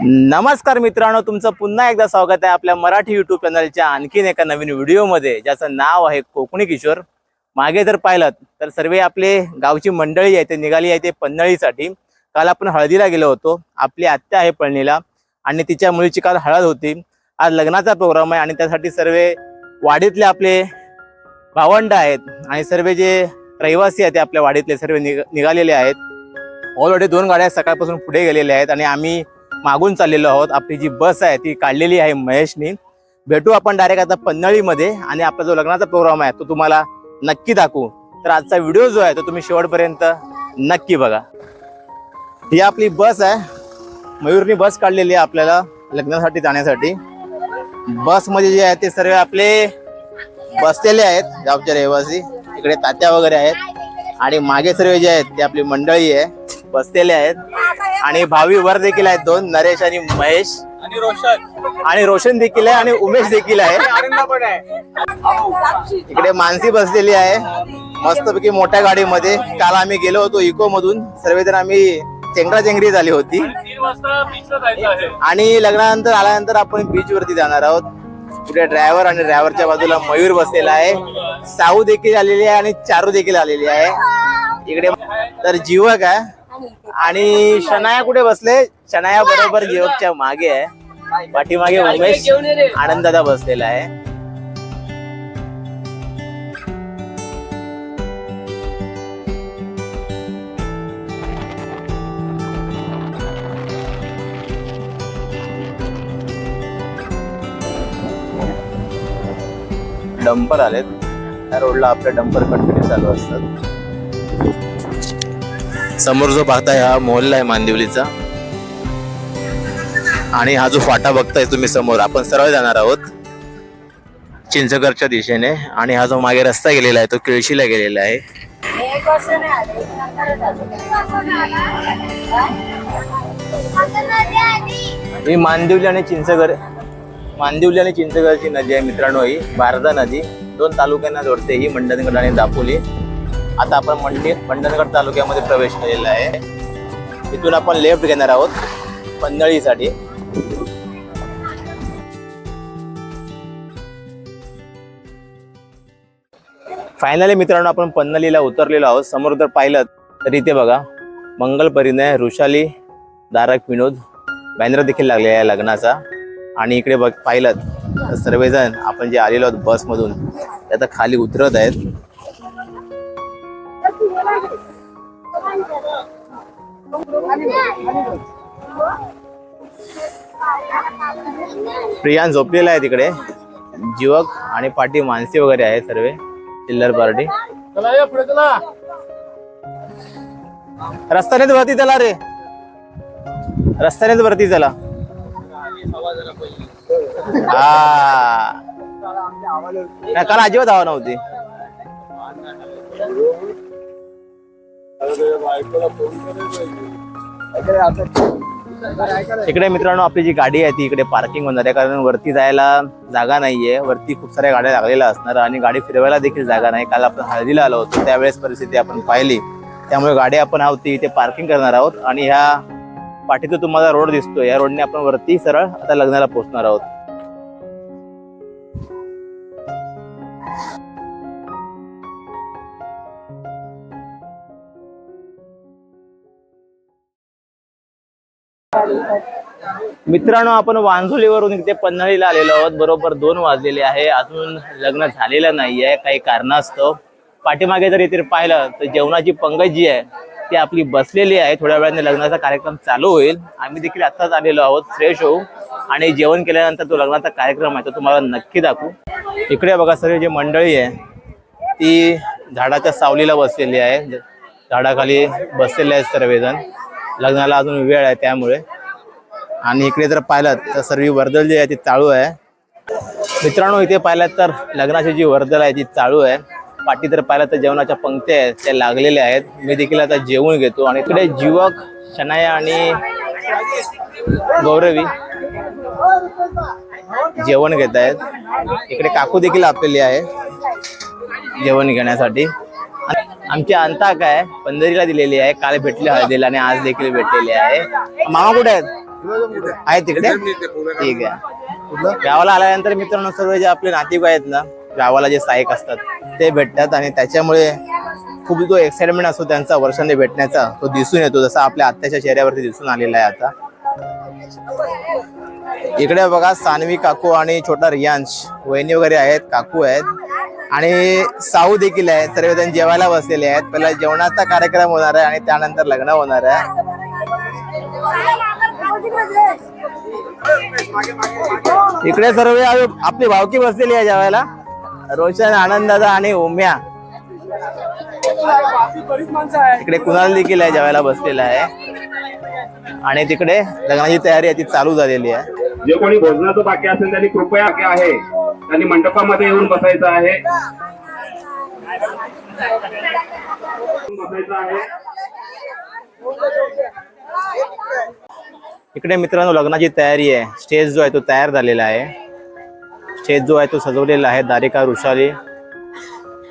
नमस्कार मित्रांनो तुमचं पुन्हा एकदा स्वागत आहे आपल्या मराठी युट्यूब चॅनलच्या आणखीन एका नवीन व्हिडिओमध्ये ज्याचं नाव आहे कोकणी किशोर. मागे जर पाहिलं तर सर्व आपले गावची मंडळी आहे ते निघाली आहे ते पन्हाळीसाठी. काल आपण हळदीला गेलो होतो आपली आत्या आहे पळणीला आणि तिच्या मुलीची काल हळद होती. आज लग्नाचा प्रोग्राम आहे आणि त्यासाठी सर्व वाडीतले आपले भावंड आहेत आणि सर्व जे रहिवासी आहेत ते आपल्या वाडीतले सर्व निघालेले आहेत. ऑलरेडी दोन गाड्या सकाळपासून पुढे गेलेल्या आहेत आणि आम्ही मागून चाललेलो आहोत. आपली जी बस आहे ती काढलेली आहे महेशनी. भेटू आपण डायरेक्ट आता पन्हाळीमध्ये आणि आपला जो लग्नाचा प्रोग्राम आहे तो तुम्हाला नक्की दाखवू. तर आजचा व्हिडिओ जो आहे तो तुम्ही शेवटपर्यंत नक्की बघा. ही आपली बस आहे. मयूरनी बस काढलेली आहे आपल्याला लग्नासाठी जाण्यासाठी. बसमध्ये जे आहे ते सर्व आपले बसलेले आहेत गावचे रहिवासी. इकडे तात्या वगैरे आहेत. आणि मागे सर्व जे आहेत ते आपली मंडळी आहे. बसलेले आहेत. आणि भावी वर देखील आहेत दोन नरेश आणि महेश. आणि रोशन. आणि रोशन देखील आहे आणि उमेश देखील आहे. इकडे मानसी बसलेली आहे. मस्तपैकी मोठ्या गाडीमध्ये. काल आम्ही गेलो होतो इको मधून सर्वजण आम्ही चेंगरा चेंगरी झाली होती. आणि लग्नानंतर आल्यानंतर आपण बीच वरती जाणार आहोत. पुढे ड्रायव्हर आणि ड्रायव्हरच्या बाजूला मयूर बसलेला आहे. साऊ देखील आलेली आहे आणि चारू देखील आलेली आहे. इकडे तर जीवक आहे. आणि शनाया कुठे बसले? शनाया बरोबर जीवकच्या मागे आहे. पाठीमागे उमेश आनंददा बसलेला आहे. डंपर आलेत. त्या रोडला आपले डंपर कंटिन्यू चालू असतात. समोर जो पाहताय हा मोहल्ला आहे मांदिवलीचा आणि हा जो फाटा बघताय तुम्ही समोर आपण सरळ जाणार आहोत चिंचगडच्या दिशेने. आणि हा जो मागे रस्ता गेलेला आहे तो केळशीला गेलेला आहे. ही मांदिवली आणि चिंचगड मांदिवली आणि चिंचगडची नदी आहे मित्रांनो ही बारदा नदी. दोन तालुक्यांना जोडते ही मंडणगड आणि दापोली. आता आपण मंडी मंडणगड तालुक्यामध्ये प्रवेश केलेला आहे. इथून आपण लेफ्ट घेणार आहोत पन्हाळीसाठी. फायनली मित्रांनो आपण पन्नलीला उतरलेलो आहोत. समोर जर पाहिलं तर इथे बघा मंगल परिणय ऋषाली दारक विनोद बॅनर देखील लागलेला आहे लग्नाचा. आणि इकडे बघ पाहिलं तर सर्वजण आपण जे आलेलो आहोत बसमधून ते आता खाली उतरत आहेत. प्रियान झोपलेला आहे तिकडे. जीवक आणि पाठी मानसी वगैरे आहे सर्व. चिल्लर पार्टी. रस्त्यानेच वरती चला रे. रस्त्यानेच वरती चला हा. काल अजिबात हवा नव्हती. इकडे मित्रांनो आपली जी गाडी आहे ती इकडे पार्किंग होणार आहे कारण वरती जायला जागा नाहीये. वरती खूप साऱ्या गाड्या लागलेल्या असणार आणि गाडी फिरवायला देखील जागा नाही. काल आपण हळदीला आलो होतो त्यावेळेस परिस्थिती आपण पाहिली. त्यामुळे गाडी आपण आहोत ती इथे पार्किंग करणार आहोत. आणि ह्या पाठीतून तुम्हाला रोड दिसतो या रोडने आपण वरती सरळ आता लग्नाला पोहोचणार आहोत. मित्रांनो आपण वांझोलीवरून इथे पन्हाळीला आलेलो आहोत. बरोबर दोन वाजलेले आहे. अजून लग्न झालेलं नाहीये. काही कारणास्तव. पाठीमागे जर इथे पाहिलं तर जेवणाची पंगत जी आहे ती आपली बसलेली आहे. थोड्या वेळाने लग्नाचा कार्यक्रम चालू होईल. आम्ही देखील आत्ताच आलेलो आहोत फ्रेश होऊ आणि जेवण केल्यानंतर तो लग्नाचा कार्यक्रम आहे तो तुम्हाला नक्की दाखवू. इकडे बघा सर जी मंडळी आहे ती झाडाच्या सावलीला बसलेली आहे. झाडाखाली बसलेले आहेत सर्वजण. लग्नाला अजून वेळ आहे त्यामुळे. आणि इकडे जर पाहिलं तर सर्व वर्दळ जी आहे ती चालू आहे. मित्रांनो इथे पाहिलं तर लग्नाची जी वर्दळ आहे ती चालू आहे. पाठी जर पाहिलं तर जेवणाच्या पंक्त्या आहेत त्या लागलेल्या आहेत. मी देखील आता जेवून घेतो. आणि इकडे जीवक शनाया आणि गौरवी जेवण घेत आहेत. इकडे काकू देखील आपलेली आहे जेवण घेण्यासाठी. आमची अंता काय पंधरीला दिलेली आहे. काल भेटली हळदीला आणि आज देखील भेटलेली आहे. मामा कुठे आहेत? आहे तिकडे? ठीक आहे. गावाला आल्यानंतर मित्रांनो सर्व जे आपले नातेवाईक आहेत ना गावाला जे सहाय्यक असतात ते भेटतात आणि त्याच्यामुळे खूप जो एक्साइटमेंट असतो त्यांचा वर्षांनी भेटण्याचा तो दिसून येतो. जसा आपल्या आत्याच्या चेहऱ्यावरती दिसून आलेला आहे आता. इकडे बघा सानवी काकू आणि छोटा रियांश. वहिनी वगैरे आहेत काकू आहेत. आणि साऊ देखील आहेत. सर्वजण जेवायला बसलेले आहेत. पहिला जेवणाचा कार्यक्रम होणार आहे आणि त्यानंतर लग्न होणार आहे. इकडे सर्व आपली भावकी बसलेली आहे जेवायला. रोशन आनंदादा आणि उम्या. इकडे कुणाल देखील आहे जेवायला बसलेला आहे. आणि तिकडे लग्नाची तयारी आहे ती चालू झालेली आहे. जे कोणी भोजनाचं बाकी असेल त्यांनी कृपया आहे. त्यांनी मंडपामध्ये येऊन बसायचं आहे. बसायचं आहे. इकडे मित्रांनो लग्नाची तयारी आहे. स्टेज जो आहे तो तयार झालेला आहे. स्टेज जो आहे तो सजवलेला आहे दारिका ऋषाली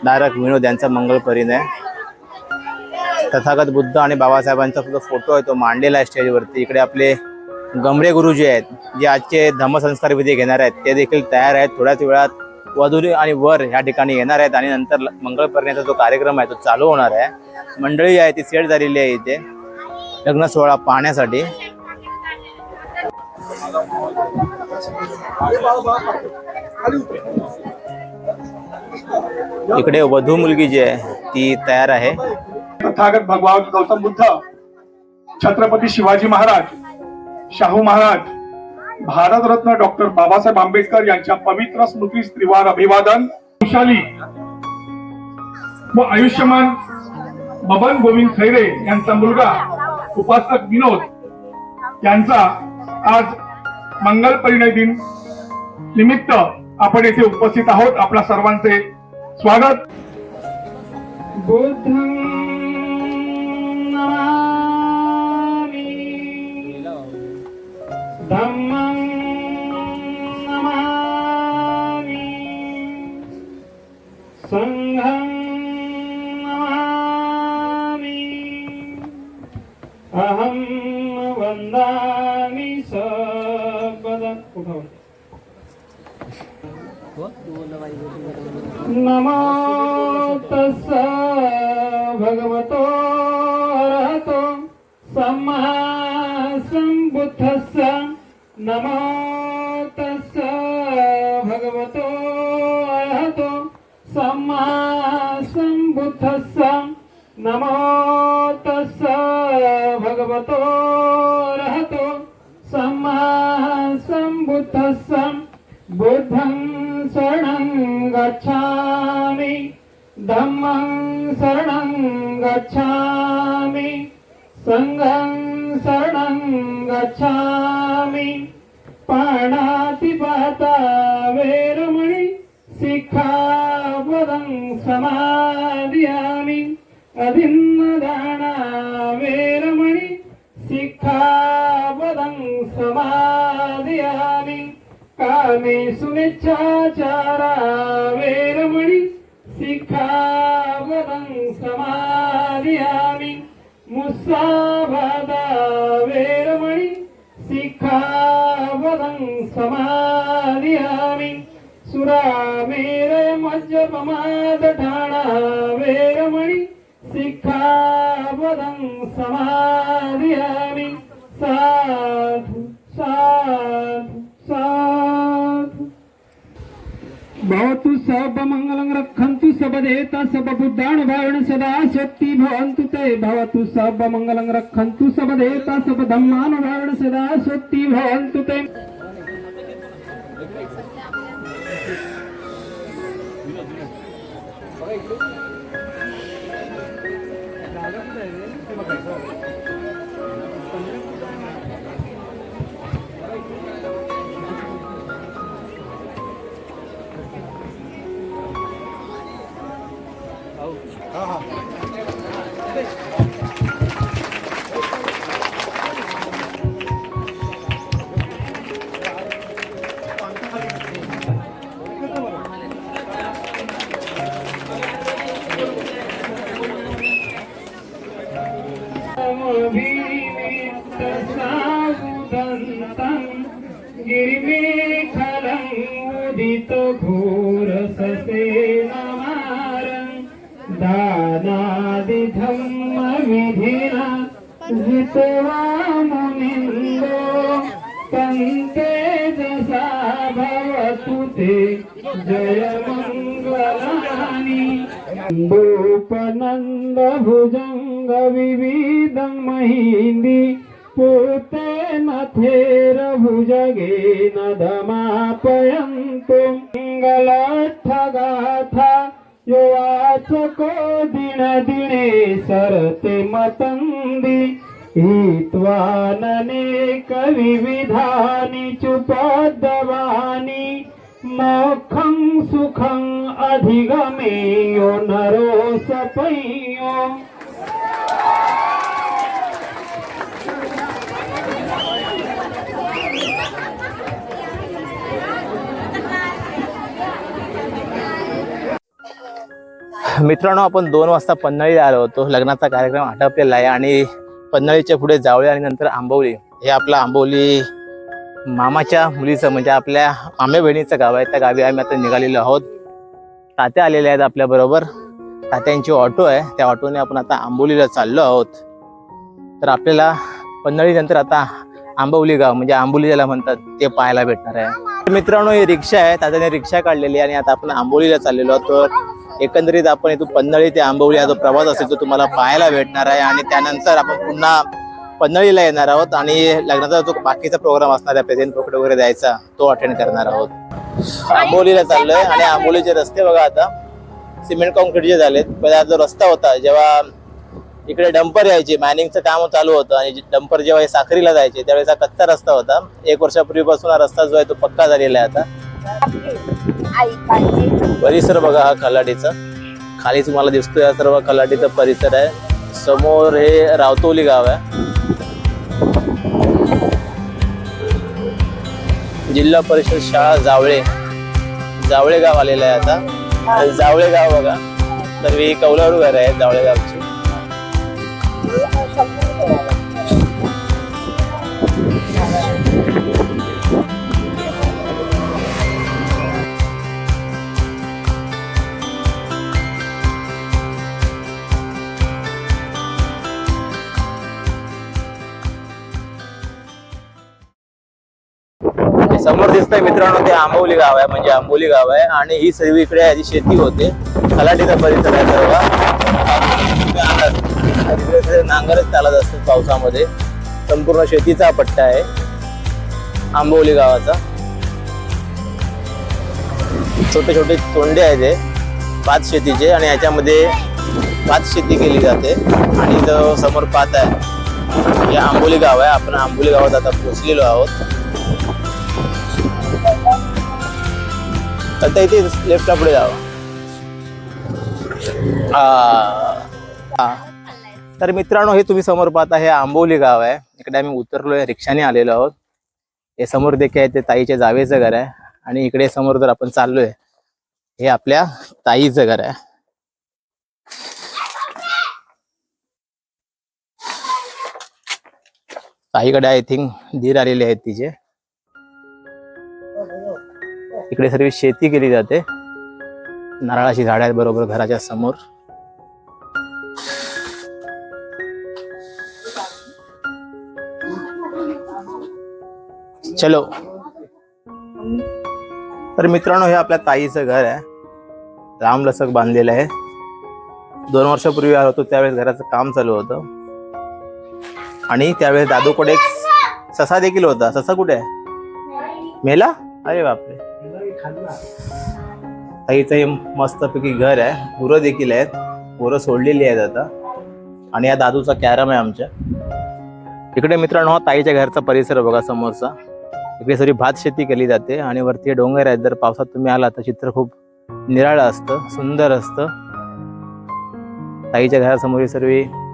दारक विनोद यांचा मंगल आहे तथागत बुद्ध आणि बाबासाहेबांचा सुद्धा फोटो आहे तो मांडलेला आहे स्टेजवरती इकडे आपले गमरे गुरुजी आहेत जे आजचे धर्मसंस्कार विधी घेणार आहेत. ते देखील तयार आहेत. थोड्याच वेळात वधुरी आणि वर ह्या ठिकाणी येणार आहेत आणि नंतर ल- मंगल जो कार्यक्रम आहे तो चालू होणार आहे. मंडळी आहे ती सेट झालेली आहे इथे. लग्न सोहळा पाहण्यासाठी. इकडे वधू मुलगी जी आहे ती तयार आहे. तथागत भगवान गौतम बुद्ध छत्रपती शिवाजी महाराज शाहू महाराज भारतरत्न डॉक्टर बाबासाहेब आंबेडकर यांच्या पवित्र स्मृती त्रिवार अभिवादन खुशाली व आयुष्यमान बबन गोविंद खैरे यांचा मुलगा उपासक विनोद यांचा आज मंगल परिणय दिन निमित्त आपण येथे उपस्थित आहोत. आपल्या सर्वांचे स्वागत. बुद्धं नमामि अहं नमो तस्स भगवतो अरहतो सम्मा सम्बुद्धस्स नमो तस्स भगवतो अरहतो सम्मा सम्बुद्धस्स नमो तस्स भगवतो अरहतो सम्मा सम्बुद्धस्स बुद्धं शरणं गच्छामि. धम्मं शरणं गच्छामि. सङ्घं शरणं गच्छामि. पाणातिपाता वेरमणि शिखापदं समादयामि अभिन्नदाना वेरमणि शिखापदं समादयामि कामे सुनिच्छाचारा वेरमणि शिखापदं समादयामि मुस्साभादा वेरमणि शिखापदं समादयामि सुरामेरय मज्जपमादठाणा वेरमणि शिखापदं समादयामि साधु साधु भवतु सर्वमङ्गलं रक्षन्तु सबदेता सबबुद्धानुभावेन सदा शक्ति भवन्तु ते भवतु सर्वमङ्गलं रक्षन्तु सबदेता सबधम्मानुभावेन सदा शक्ति भवन्तु ते उदित घोर गाथा युवाच को दिन दिने सरते मतन्दी नने कविविधानि चुपादवानि मोखम् सुखम् अधिगमेयो नरो रोषतयो मित्रांनो आपण दोन वाजता पन्हाळीला आलो होतो. लग्नाचा कार्यक्रम आटपलेला आहे आणि पन्हाळीच्या पुढे जावळे आणि नंतर आंबवली हे आपलं आंबवली मामाच्या मुलीचं म्हणजे आपल्या माम्या बहिणीचं गाव आहे. त्या गावी आम्ही आता निघालेलो आहोत. तात्या आलेल्या आहेत आपल्याबरोबर तात्यांची ऑटो आहे. त्या ऑटोने आपण आता आंबोलीला चाललो आहोत. तर आपल्याला पन्हाळी नंतर आता आंबवली गाव म्हणजे आंबोली ज्याला म्हणतात ते पाहायला भेटणार आहे. तर मित्रांनो ही रिक्षा आहे. तात्याने रिक्षा काढलेली आहे आणि आता आपण आंबोलीला चाललेलो आहोत. एकंदरीत आपण इथून पन्हाळी ते आंबवली हा जो प्रवास असेल तो तुम्हाला पाहायला भेटणार आहे आणि त्यानंतर आपण पुन्हा पन्हाळीला येणार आहोत आणि लग्नाचा जो बाकीचा प्रोग्राम असणार आहे प्रेझेंट प्रोफिट वगैरे द्यायचा तो अटेंड करणार आहोत. आंबोलीला चाललोय आणि आंबोलीचे रस्ते बघा आता. सिमेंट कॉन्क्रीटचे झालेत. पहिला जो रस्ता होता जेव्हा इकडे डंपर यायचे मायनिंगचं काम चालू होतं आणि डंपर जेव्हा हे साखरीला जायचे त्यावेळेस हा कच्चा रस्ता होता. एक वर्षापूर्वीपासून हा रस्ता जो आहे तो पक्का झालेला आहे आता. परिसर बघा हा खलाडीचा. खाली तुम्हाला दिसतोय या सर्व कलाडीचा परिसर आहे. समोर हे रावतोली गाव आहे. जिल्हा परिषद शाळा जावळे. जावळे गाव आलेलं आहे आता. जावळे गाव बघा. तर ही कौलारू घर आहे जावळे गावची. समोर दिसतंय मित्रांनो ते आंबोली गाव आहे म्हणजे आंबोली गाव आहे. आणि ही सर्व इकडे आधी शेती होते. खलाटीचा परिसर आहे सर्व. नांगरच चालत असतो पावसामध्ये. संपूर्ण शेतीचा पट्टा आहे. आंबवली गावाचा. छोटे छोटे तोंडे आहेत हे. पाच शेतीचे आणि याच्यामध्ये पाच शेती केली जाते. आणि इथं समोर पात आहे. हे आंबोली गाव आहे. आपण आंबोली गावात आता पोचलेलो आहोत. आता इथे लेफ्टला पुढे जावं. हा. हा. तर मित्रांनो हे तुम्ही समोर पाहता हे आंबोली गाव आहे. इकडे आम्ही उतरलोय रिक्षाने आलेलो आहोत. हे समोर देखील आहे ते ताईच्या जावेचं घर आहे. आणि इकडे समोर जर आपण चाललोय हे आपल्या ताईचं घर आहे. ताईकडे आय थिंक धीर आलेले आहेत तिचे. इकडे सर्व शेती केली जाते. नारळाची झाडं आहेत बरोबर घराच्या समोर. चलो. तर मित्रांनो हे आपल्या ताईचं घर आहे. रामलसक बांधलेलं आहे. दोन वर्षापूर्वी आलो होतो त्यावेळेस घराचं काम चालू होतं. आणि त्यावेळेस दादूकडे एक ससा देखील होता. ससा कुठे आहे? मेला? अरे बापरे. ताईचं हे मस्तपैकी घर आहे. गुरं देखील आहेत. गुरं सोडलेली आहेत आता. आणि या दादूचा कॅरम आहे आमच्या. इकडे मित्रांनो हा ताईच्या घरचा परिसर बघा समोरचा. इकडे सगळी भात शेती केली जाते आणि वरती डोंगर आहेत. जर पावसात तुम्ही आला तर चित्र खूप निराळं असतं सुंदर असतं. ताईच्या घरासमोर सर्व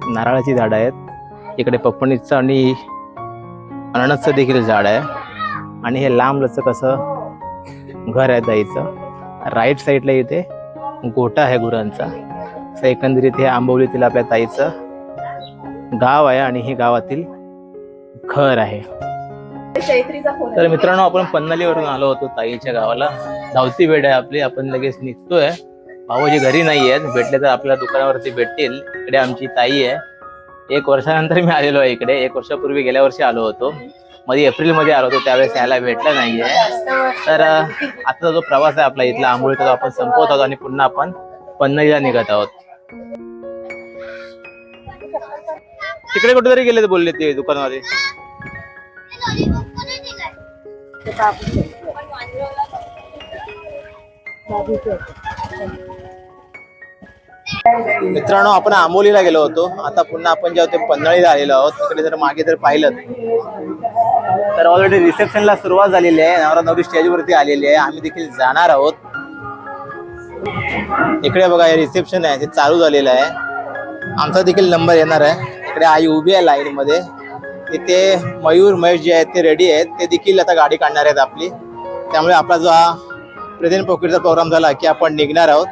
नारळाची झाडं आहेत. इकडे पपणीचं आणि अननसचं देखील झाड आहे. आणि हे लांब लचक असं घर आहे ताईचं राईट साईडला इथे गोटा आहे गुरांचा. असं एकंदरीत हे आंबवलीतील आपल्या ताईचं गाव आहे आणि हे गावातील घर आहे. तर मित्रांनो आपण पन्नालीवरून आलो होतो ताईच्या गावाला. धावती वेळ आहे आपली. आपण लगेच निघतोय. भाऊजी घरी नाही आहेत. भेटले तर आपल्या दुकानावरती भेटतील. इकडे आमची ताई आहे. एक वर्षानंतर मी आलेलो आहे इकडे. एक वर्षापूर्वी गेल्या वर्षी आलो होतो. मध्ये एप्रिलमध्ये आलो होतो त्यावेळेस यायला भेटलं नाहीये. तर आता जो प्रवास आहे आपला इथला आंबोळीचा तो आपण संपवत आहोत आणि पुन्हा आपण पन्नालीला निघत आहोत. तिकडे कुठेतरी गेले बोलले ते दुकानवाले. मित्रांनो आपण आंबोलीला गेलो होतो. आता पुन्हा आपण जेव्हा ते पन्हाळीला आलेलो आहोत. तिकडे जर मागे जर पाहिलं तर ऑलरेडी रिसेप्शनला सुरुवात झालेली आहे. नवरा नवरी स्टेजवरती आलेली आहे. आम्ही देखील जाणार आहोत. इकडे बघा हे रिसेप्शन आहे. ते चालू झालेलं आहे. आमचा देखील नंबर येणार आहे. इकडे आई उभी आहे लाईन मध्ये. तिथे मयूर महेश जे आहेत ते रेडी आहेत. ते देखील आता गाडी काढणार आहेत आपली. त्यामुळे आपला जो हा प्रेझेंट पॉकेटचा प्रोग्राम झाला की आपण निघणार आहोत.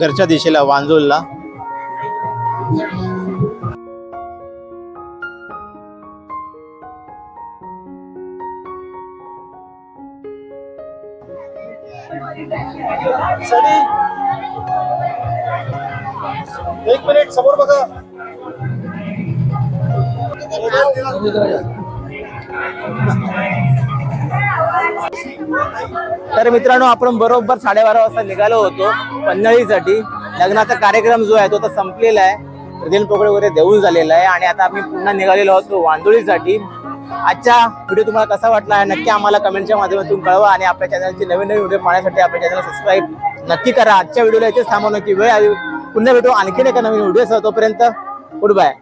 घरच्या दिशेला वांजोलला. एक मिनिट समोर बघा. तर मित्रांनो आपण बरोबर साडेबारा वाजता निघालो होतो पन्हाळीसाठी. लग्नाचा कार्यक्रम जो आहे तो आता संपलेला आहे. रेल पोकळे वगैरे देऊन झालेला आहे. आणि आता आम्ही पुन्हा निघालेलो होतो वांदोळीसाठी. आजचा व्हिडिओ तुम्हाला कसा वाटला आहे नक्की आम्हाला कमेंटच्या माध्यमातून कळवा. आणि आपल्या चॅनलचे नवीन नवीन व्हिडिओ पाहण्यासाठी आपल्या चॅनल सबस्क्राईब नक्की करा. आजच्या व्हिडिओला इथेच थांबवणं की वेळ आली पुन्हा भेटू आणखीन एका नवीन व्हिडिओ तोपर्यंत गुड बाय